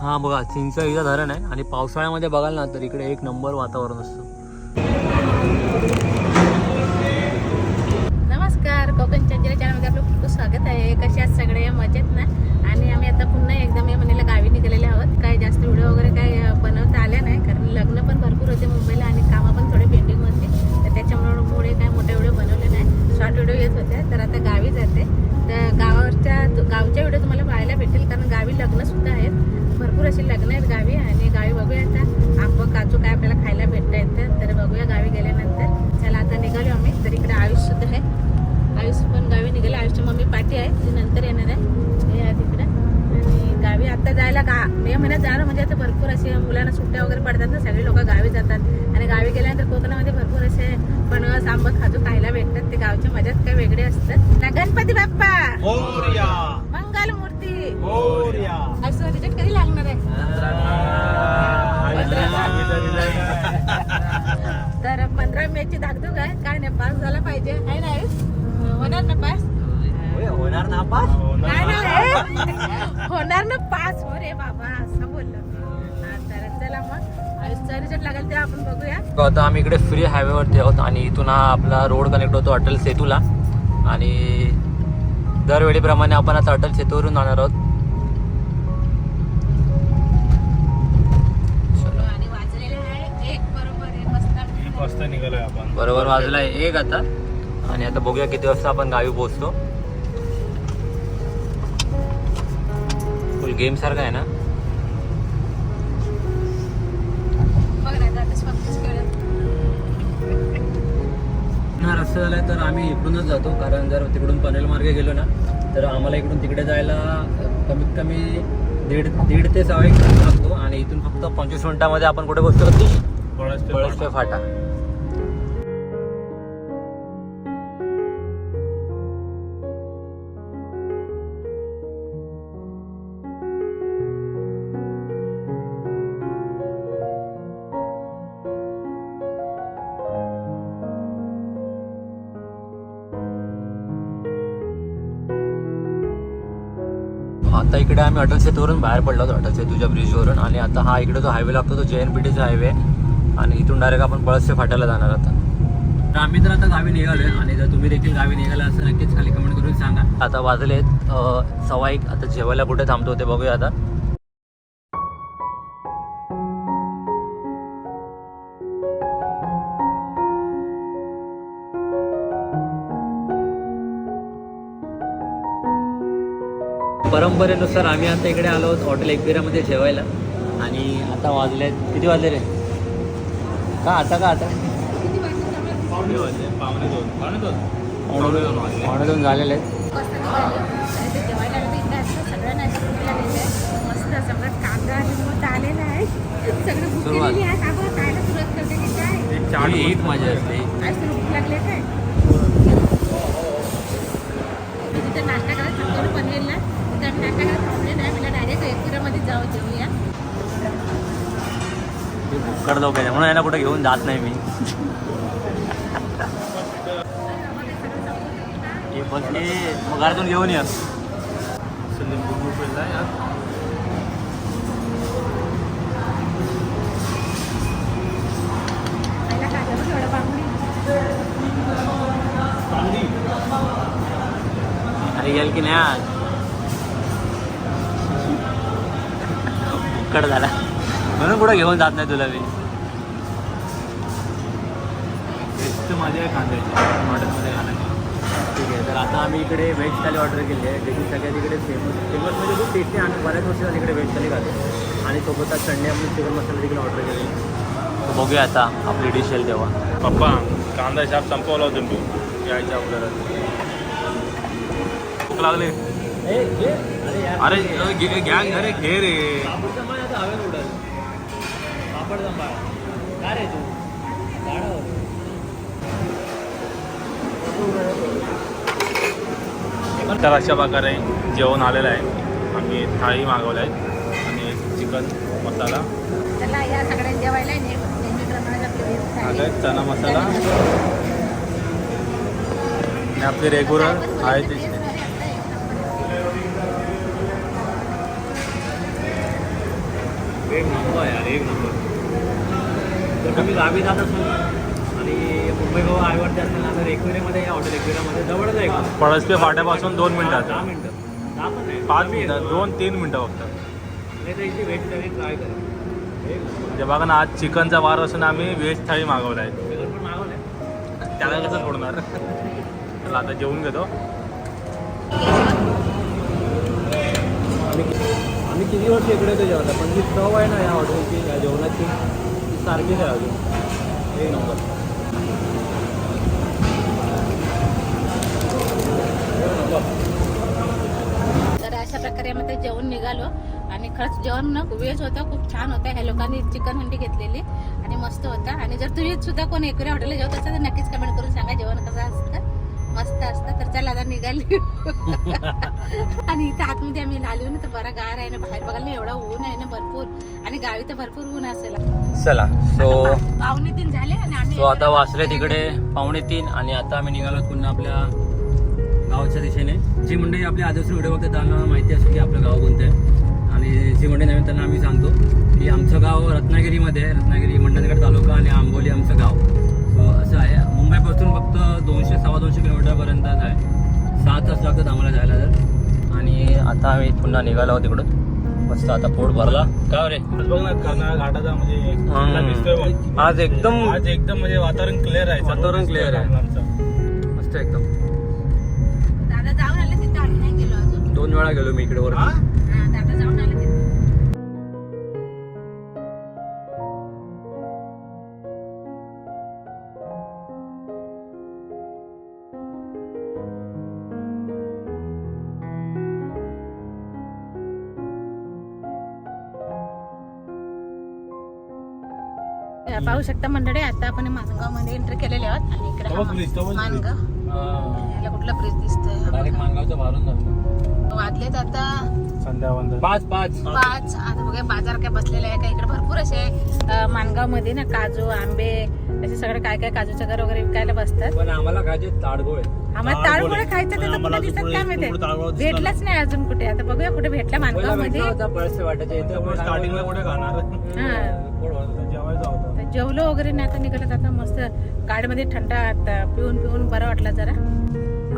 हा बघा चिंचळीचं धरण आहे आणि पावसाळ्यामध्ये बघाल ना तर इकडे एक नंबर वातावरण असतं. नमस्कार कोकण चंचला चॅनलमध्ये आपलं खूप स्वागत आहे. कसे आहात सगळे? मजेत ना? आणि आम्ही आता पुन्हा एकदम या महिन्याला गावी निघालेले आहोत. काय जास्त व्हिडिओ वगैरे काय बनवता आल्या नाही कारण लग्न पण भरपूर होते मुंबईला आणि कामं पण थोडे पेंडिंग होते तर त्याच्यामुळे मुळे काय मोठे व्हिडिओ बनवले नाही शॉर्ट व्हिडिओ येत होत्या तर आता गावी जाते. तर गावाच्या गावच्या व्हिडिओ तुम्हाला पाहायला भेटेल कारण गावी लग्नसुद्धा आहेत. भरपूर अशी लग्न आहेत गावी आणि गावी बघूया आता आंब काजू काय आपल्याला खायला भेटता येतं तर बघूया गावी गेल्यानंतर. चला आता निघालो आम्ही तर इकडे आयुष्यसुद्धा आहे. आयुष पण गावी निघाले आयुषची मम्मी पाठी आहे ती नंतर येणार आहे. मे महिन्यात जाणं म्हणजे आता भरपूर असे मुलांना सुट्ट्या वगैरे पडतात ना सगळे लोक गावी जातात. आणि गावी गेल्यानंतर कोकणामध्ये भरपूर असे फणस आंबा खाजू खायला भेटतात. ते गावच्या मजाच काही वेगळे असतात. ना गणपती बाप्पा! मंगल मूर्ती असं रिजेक्ट कधी लागणार आहे? तर पंधरा मे ची धाकधूक आहे. काय नाही पास झाला पाहिजे. आहे ना? होणार ना पास? होणार ना पास नाही ना होणार ना पास हो रे बाबा असं बोललो. हा, तर चला मग. आयुषचा रिझल्ट लागेल ते आपण बघूया. आता आम्ही इकडे फ्री हायवेवरती आहोत आणि इथून हा आपला रोड कनेक्ट होतो अटल सेतूला. आणि दरवेळीप्रमाणे आपण आता अटल सेतूवरून जाणार आहोत. चलो. आणि वाजलेले आहे एक बरोबर आहे मस्त. एक वाजता निघालोय आपण. बरोबर वाजला एक आता. आणि आता बघूया किती वाजता आपण गावी पोहोचतो. फुल गेम सारखा आहे ना? रस्ता झालाय तर आम्ही इकडूनच जातो. कारण जर तिकडून पनवेल मार्गे गेलो ना तर आम्हाला इकडून तिकडे जायला कमीत कमी दीड दीड ते सहा एक तास लागतो. आणि इथून फक्त पंचवीस मिनिटामध्ये आपण कुठे पळसपे पळसपे फाटा आता इकडे आम्ही अटल सेतूवरून बाहेर पडलो होतो अटल सेतूच्या ब्रिजवरून आणि आता हा इकडे जो हायवे लागतो तो जे एन पी टीचा हायवे आणि इथून डायरेक्ट आपण पळसचे फाट्याला जाणार आता. तर आम्ही तर आता गावी निघालोय. आणि जर तुम्ही देखील गावी निघाला असं नक्कीच खाली कमेंट करून सांगा. आता वाजलेत एक. आता जेवायला कुठे थांबतो ते बघूया आता. परंपरेनुसार आम्ही आता इकडे आलो आहोत हॉटेल एकविरामध्ये जेवायला. आणि आता वाजले किती वाजले रे? का आता का आता? पावणे वाजले पावणे दोन पावणे दोन पावणे दोन पावणे दोन झालेले आहेत एक मजा असते नाश्ता करायला आम्ही नाश्ता करायला थांबले नाही. मला डायरेक्ट एकविरामध्ये जाऊ जेऊया. भुक्कड लोक आहे म्हणून यांना कुठे घेऊन जात नाही मी. हे बस हे मग घरातून घेऊन या. काय अरे गेल की नाही आज? भुक्कड झाला. म्हणून कुठं घेऊन जात नाही तुला मी. माझ्या कांद्याची ठीक आहे तर आता आम्ही इकडे व्हेज थाली ऑर्डर केली आहे. देखील सगळ्यात इकडे फेमस फेमस म्हणजे खूप टेस्टी आणि बऱ्याच वर्ष झाली इकडे व्हेज थाली खाते. आणि सोबतच संडे आपण चिकन मसाला देखील ऑर्डर केले बघूया आता आपली डिश येईल तेव्हा. पप्पा कांदा शाप संपवला होता तू. यायच्या अगोदर भूक लागले. अरे घ्या अरे घे. रे. पापड का रे तू? तर अशा प्रकारे जेवण आलेलं आहे. आम्ही थाळी मागवलं आहे आणि चिकन मसाला. चणा चना मसाला. आणि आपली रेग्युलर आहे ते नंबर यार एक नंबर. जर तुम्ही गावी जात असाल आणि मुंबई गोवा असेल ना तर एकविरेमध्ये या हॉटेल एकविरामध्ये जवळच आहे. का पळसपे फाट्यापासून दोन दहा मिनिटात मिनटं. दहा पण नाही. पाच. मिनिटं दोन तीन मिनिटं फक्त. नाही तर इथे व्हेज ट्राय करा. म्हणजे बघा ना आज चिकनचा वार असून आम्ही व्हेज थाळी मागवला आहे. मी त्याला कसं सोडणार? चला आता जेवून घेतो. आम्ही आम्ही किती वर्ष इकडे ते जेवता पण जी चव आहे ना या हॉटेलची या जेवणाची. ती सारखीच आहे अजून. एक नंबर तर अशा प्रकारे आम्ही ते जेवण निघालो. आणि खरंच जेवण ना वेज होतं खूप छान होतं. ह्या लोकांनी चिकन हंडी घेतलेली आणि मस्त होता. आणि जर तुम्ही सुद्धा कोण एकुऱ्या हॉटेलला जेवत असाल तर नक्कीच कमेंट करून सांगा जेवण कसं असतं. मस्त असतं तर चला आता निघाली. आणि इथे आतमध्ये आम्ही आलो ना तर बरा गार आहे ना बाहेर बघायला ना एवढा ऊन आहे ना भरपूर. आणि गावी तर भरपूर ऊन असेल. चला सो पावणे तीन झाले आणि आम्ही सो आता वाचले तिकडे पावणे तीन आणि आता आम्ही निघालो पुन्हा आपल्या गावाच्या दिशेने. जी मंडळी आपल्या आदिवासी व्हिडिओ बघते त्यांना माहिती असेल की आपलं गाव कोणतं आहे. आणि जी मंडळी नवीन त्यांना आम्ही सांगतो की आमचं गाव रत्नागिरीमध्ये रत्नागिरी मंडणगड तालुका आणि आंबोली आमचं गाव. मुंबईपासून फक्त दोनशे सव्वा दोनशे किलोमीटरपर्यंत आहे. सहा तास लागतात आम्हाला जायला तर. आणि आता आम्ही पुन्हा निघालो आहोत तिकडून. मस्त आता पोट भरला. काय रे? आज बघ ना कर्नाळ घाटाचा म्हणजे. आज एकदम आज एकदम म्हणजे वातावरण क्लिअर आहे. वातावरण clear आहे. कर्नाळचं. मस्त एकदम. दादा जाऊन आले तिथे. आम्ही नाही गेलो अजून. दोन वेळा गेलो मी इकडे वरती. तिथे पाहू शकता मंडळी आता आपण मानगावमध्ये एंट्री केलेले आहोत. आणि इकडे. मानगाव याला कुठला ब्रिज दिसतोय वाजलेत आता पाच पाच. पाच. आता बघा बाजार काय बसलेला आहे का. इकडे भरपूर असे मानगावमध्ये ना काजू आंबे असे सगळे काय काय काजूचं घर वगैरे विकायला बसतात. पण आम्हाला खायचे ताडगोळे. आम्हाला ताडगोळे. ताळगोळे खायचं तर कुठे दिसत काय माहिती? भेटलाच नाही. अजून कुठे. आता बघूया कुठे भेटला मानगावमध्ये वाटायचे. त्यामुळे स्टार्टिंगला कुठे खाणार? जेवलो वगैरे नाही आता निघालं आता मस्त गाडीमध्ये थंड आता पिऊन पिऊन बरं वाटलं जरा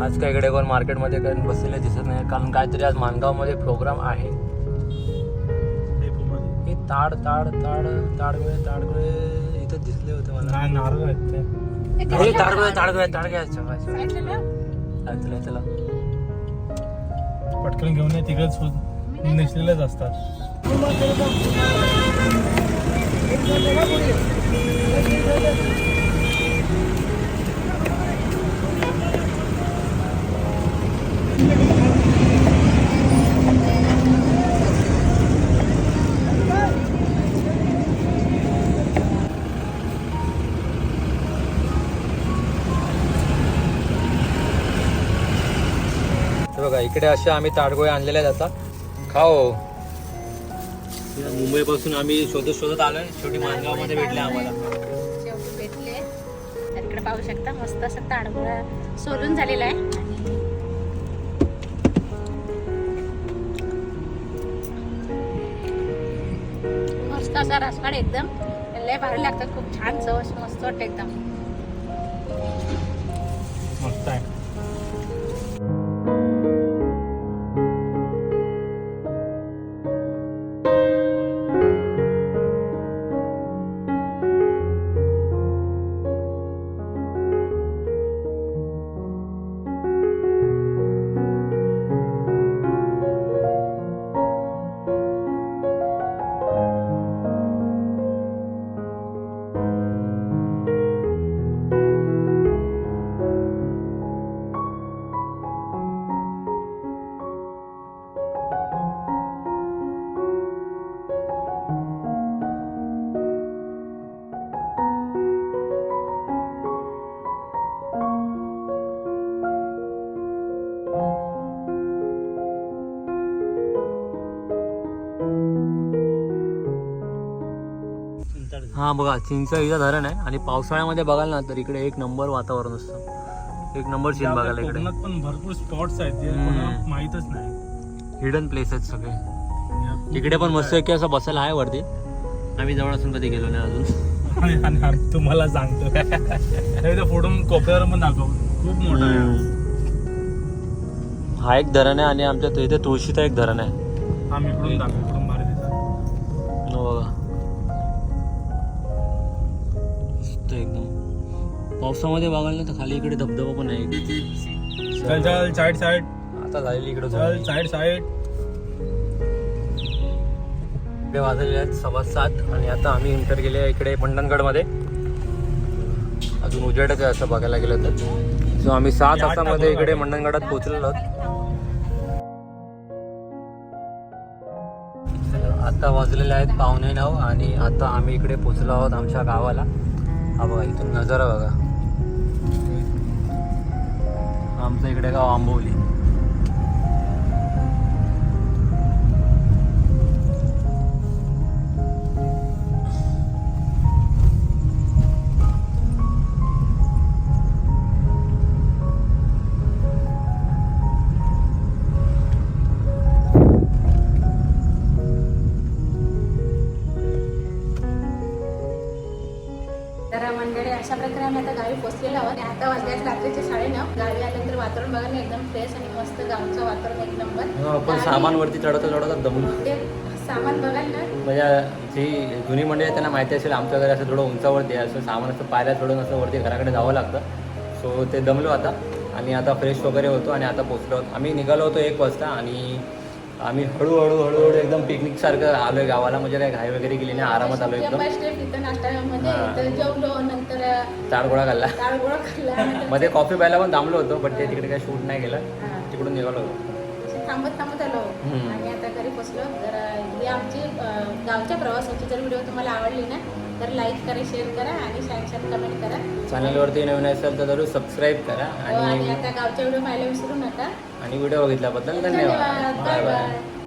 आज काय इकडे कोण मार्केटमध्ये काही बसलेले दिसत नाही कारण काहीतरी आज मानगावमध्ये प्रोग्राम आहे. हे ताड ताड ताड ताडगोळे ताडगोळे इथं दिसले होते मला नाही नारळ आहेत हे ताडगोळे? ताडगोळे ताडगोळे. चला, चला. पटकन घेऊन ये तिकडेच नेसलेलेच असतात बघा इकडे असे आम्ही ताडगोळे आणलेले जातात खाओ. मुंबईपासून आम्ही शोधत शोधत आलोय. शेवटी मानगावमध्ये भेटले आम्हाला. शेवटी भेटले. तर इकडे पाहू शकता मस्त असं ताडगोळा सोलून झालेला आहे. मस्त असा रसवाड एकदम. लय भारी लागतं. खूप छान चव मस्त वाटतं एकदम. मस्त आहे. हा बघा चिंचळीचं धरण आहे आणि पावसाळ्यामध्ये बघाल ना तर इकडे एक नंबर वातावरण असतं. एक नंबर सीन बघायला इकडे. कोकणात पण भरपूर स्पॉट्स आहेत जे हम्म. कोणाला माहीतच नाही. हिडन प्लेस आहेत सगळे. इकडे पण मस्त की असं बसायला आहे वरती. आम्ही जवळ असून कधी गेलो नाही अजून. आणि- आणि आणि तुम्हाला सांगतो. फोटो कोपऱ्यावर पण दाखव. खूप मोठा आहे हा. एक धरण आहे आणि आमच्या इथे तुळशीचा एक धरण आहे. हा मी इकडून दाखव इकडून पावसामध्ये बघायला ना तर खाली इकडे धबधबा पण आहे. चल चल साईड साईड. आता झालेली इकडे चल साईड साईड. इकडे वाजलेले आहेत सव्वा सात आणि आता आम्ही इंटर गेले इकडे मंडणगडमध्ये अजून उजेडच आहे असं बघायला गेलं तर. सो आम्ही आठ तासामध्ये इकडे गाडी. मंडणगडात पोहोचलेलो आहोत. आता वाजलेले आहेत पावणे नऊ आणि आता आम्ही इकडे पोचलो आहोत आमच्या गावाला. हा बघा इथून नजारा बघा. आमचं इकडे गाव आंबवली तर मंडळी अशा प्रकारे आम्ही आता गावी पोचलेलो आहोत. आणि आता वाजल्यास रात्रीचे साडेनऊ गावी आल्यानंतर वातावरण बघा ना एकदम फ्रेश आणि मस्त गावचं वातावरण एक नंबर आपण आणि सामान वरती चढवता चढवता दमलो. ते सामान बघाल ना. म्हणजे जी जुनी मंडळी आहे त्यांना माहिती असेल आमच्या घरी असं थोडं उंचावरती आहे असं सामान असं पायऱ्या सोडून असं वरती घराकडे जावं लागतं. सो ते दमलो आता. आणि आता फ्रेश वगैरे होतो आणि आता पोचलो आम्ही निघालो होतो एक वाजता आणि आम्ही हळूहळू हळूहळू एकदम पिकनिक सारखं आलोय गावाला. म्हणजे काय घाई वगैरे गेली नाही आरामात आलो एकदम. स्टेप बाय स्टेप इथं नाश्त्यामध्ये हा. इथं जेवलो नंतर चार गोळा खाल्ला. मध्ये कॉफी प्यायला पण थांबलो होतो बट ते तिकडे काही शूट नाही हा. तिकडून निघालो होतो. थांबत थांबत आलो. आणि आता घरी पोचलो जर ही आमची गावच्या प्रवासाची जर व्हिडिओ तुम्हाला आवडली ना तर लाईक करा शेअर करा आणि छान छान कमेंट करा. चॅनलवरती नवीन असेल तर जरूर सबस्क्राईब करा आणि आणि आता गावच्या व्हिडिओ पाहायला विसरू नका. आणि व्हिडिओ बघितल्याबद्दल धन्यवाद. धन्यवाद. Bye bye